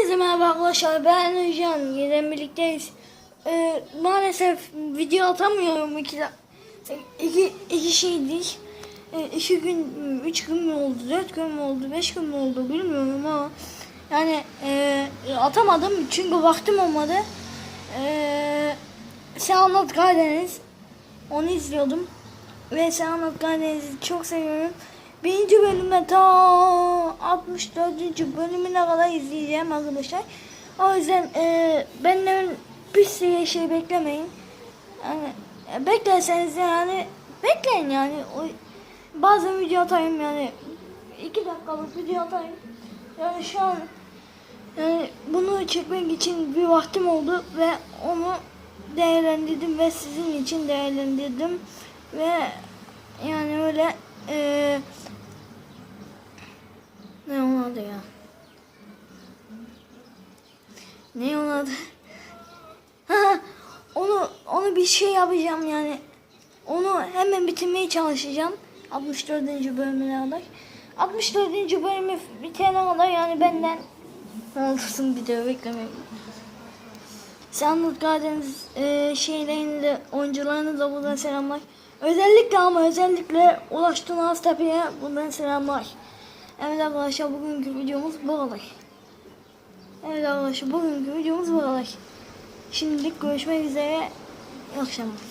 Hepinize merhaba arkadaşlar ben Özcan yeniden birlikteyiz. Ee, Maalesef video atamıyorum iki, iki, iki şeydik. Ee, iki gün, üç gün mü oldu, dört gün mü oldu, beş gün mü oldu bilmiyorum ama Yani e, atamadım çünkü vaktim olmadı. Ee, Sen Anlat Karadeniz. Onu izliyordum. Ve Sen Anlat Karadeniz'i çok seviyorum. Birinci bölümde ta 64. bölümüne kadar izleyeceğim arkadaşlar. O yüzden e, benden bir sürü şey beklemeyin. Yani e, beklerseniz yani bekleyin yani. O, bazen video atayım yani. iki dakikalık video atayım. Yani şu an yani bunu çekmek için bir vaktim oldu ve onu değerlendirdim ve sizin için değerlendirdim ve yani öyle eee ya? Ne onun adı? Onu onu bir şey yapacağım yani. Onu hemen bitirmeye çalışacağım. 64. bölümüne kadar. 64. bölümü bitene kadar yani benden ne olursun video beklemeyin. Sandık Karadeniz e, şeylerini de oyuncularını da buradan selamlar. Özellikle ama özellikle Ulaş Tunaz Tepe'ye buradan selamlar. Evet arkadaşlar bugünkü videomuz bu kadar. Evet arkadaşlar bugünkü videomuz bu kadar. Şimdilik görüşmek üzere. İyi akşamlar.